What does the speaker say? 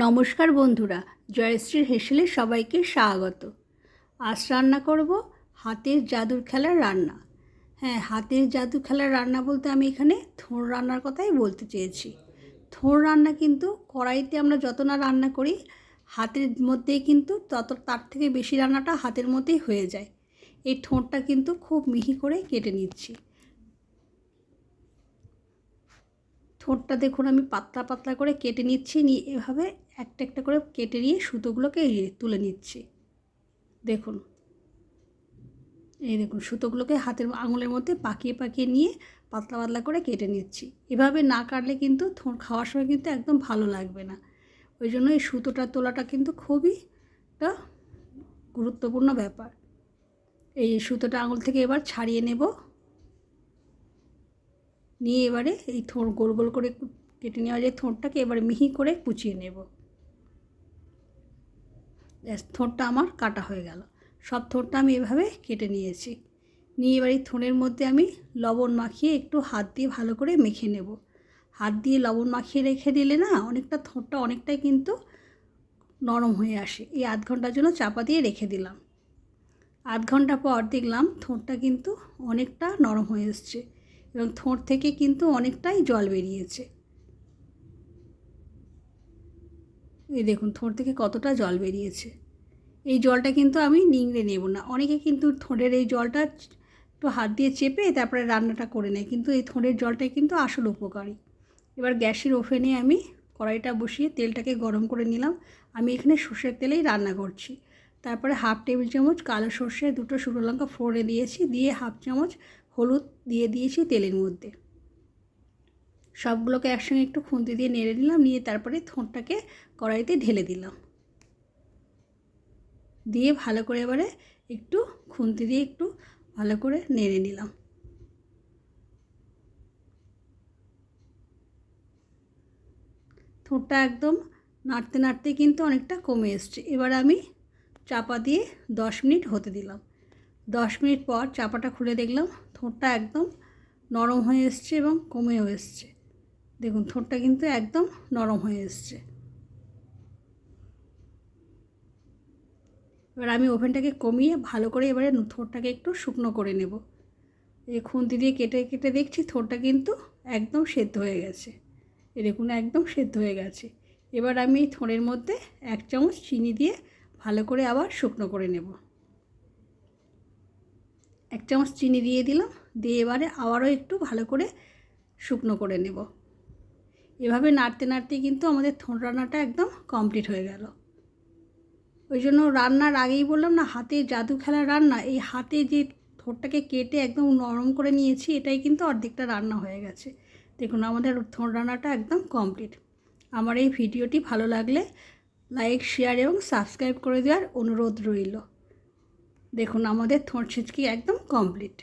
নমস্কার বন্ধুরা জয়শ্রীর হেসেলে সবাইকে স্বাগত। আজ রান্না করব হাতের জাদুর খেলার রান্না। হ্যাঁ হাতের জাদু খেলার রান্না বলতে আমি এখানে থোড় রান্নার কথাই বলতে চেয়েছি। থোড় রান্না কিন্তু কড়াইতে আমরা যত না রান্না করি, হাতের মধ্যেই কিন্তু তত তার থেকে বেশি রান্নাটা হাতের মধ্যেই হয়ে যায়। এই ঠোঁটটা কিন্তু খুব মিহি করে কেটে নিচ্ছি। ঠোঁটটা দেখুন, আমি পাতলা পাতলা করে কেটে নিচ্ছি, নিয়ে এভাবে একটা একটা করে কেটে নিয়ে সুতোগুলোকে তুলে নিচ্ছি। দেখুন। এই দেখুন, সুতোগুলোকে হাতের আঙুলের মধ্যে পাকিয়ে পাকিয়ে নিয়ে পাতলা পাতলা করে কেটে নিচ্ছি। এভাবে না কাটলে কিন্তু খাওয়ার সময় কিন্তু একদম ভালো লাগবে না। ওই জন্য এই সুতোটা তোলাটা কিন্তু খুবই একটা গুরুত্বপূর্ণ ব্যাপার। এই সুতোটা আঙুল থেকে এবার ছাড়িয়ে নেব। নিয়ে এবারে এই থোঁড় গোল গোল করে কেটে নেওয়া যায় থোঁড়টাকে এবারে মিহি করে কুচিয়ে নেব। থোঁড়টা আমার কাটা হয়ে গেল। সব থোঁড়টা আমি এভাবে কেটে নিয়েছি। নিয়ে এবার এই থোঁড়ের মধ্যে আমি লবণ মাখিয়ে একটু হাত দিয়ে ভালো করে মেখে নেব। হাত দিয়ে লবণ মাখিয়ে রেখে দিলে না অনেকটা থোঁড়টা অনেকটাই কিন্তু নরম হয়ে আসে। এই আধ ঘণ্টার জন্য চাপা দিয়ে রেখে দিলাম। আধ ঘণ্টা পর দেখলাম থোঁড়টা কিন্তু অনেকটা নরম হয়ে এসছে। এবং থোঁট থেকে কিন্তু অনেকটাই জল বেরিয়েছে। এই দেখুন থোঁট থেকে কতটা জল বেরিয়েছে। এই জলটা কিন্তু আমি নিংড়ে নেব না। অনেকে কিন্তু থোঁড়ের এই জলটা একটু হাত দিয়ে চেপে তারপরে রান্নাটা করে নেয়, কিন্তু এই থোঁড়ের জলটাই কিন্তু আসল উপকারী। এবার গ্যাসের ওভেনে আমি কড়াইটা বসিয়ে তেলটাকে গরম করে নিলাম। আমি এখানে সর্ষের তেলেই রান্না করছি। তারপরে হাফ টেবিল চামচ কালো সর্ষে, দুটো শুকনো লঙ্কা ফোড়ে দিয়েছি। দিয়ে হাফ চামচ হলুদ দিয়ে দিয়েছি তেলের মধ্যে। সবগুলোকে একসঙ্গে একটু খুন্তি দিয়ে নেড়ে নিলাম, নিয়ে তারপরে থোঁটটাকে কড়াইতে ঢেলে দিলাম। দিয়ে ভালো করে এবারে একটু খুন্তি দিয়ে একটু ভালো করে নেড়ে নিলাম। থোঁটটা একদম নাড়তে নাড়তে কিন্তু অনেকটা কমে এসছে। এবার আমি চাপা দিয়ে দশ মিনিট হতে দিলাম। দশ মিনিট পর চাপাটা খুলে দেখলাম থোঁটটা একদম নরম হয়ে এসছে এবং কমেও এসছে। দেখুন থোঁটটা কিন্তু একদম নরম হয়ে এসছে। এবার আমি ওভেনটাকে কমিয়ে ভালো করে এবারে থোঁটটাকে একটু শুকনো করে নেব। এই খুন্তি দিয়ে কেটে কেটে দেখছি থোঁটটা কিন্তু একদম সেদ্ধ হয়ে গেছে। এ দেখুন, একদম সেদ্ধ হয়ে গেছে। এবার আমি থোঁড়ের মধ্যে এক চামচ চিনি দিয়ে ভালো করে আবার শুকনো করে নেব। এক চামচ চিনি দিয়ে দিলাম, দিয়ে এবারে আবারও একটু ভালো করে শুকনো করে নেব। এভাবে নাড়তে নাড়তে কিন্তু আমাদের থোঁড় রান্নাটা একদম কমপ্লিট হয়ে গেল। ওই জন্য রান্নার আগেই বললাম না, হাতে জাদু খেলার রান্না, এই হাতে যে থোড়টাকে কেটে একদম নরম করে নিয়েছি, এটাই কিন্তু অর্ধেকটা রান্না হয়ে গেছে। দেখুন, আমাদের থোড় রান্নাটা একদম কমপ্লিট। আমার এই ভিডিওটি ভালো লাগলে লাইক, শেয়ার এবং সাবস্ক্রাইব করে দেওয়ার অনুরোধ রইল। দেখুন আমাদের থোঁট ছিচকি একদম কমপ্লিট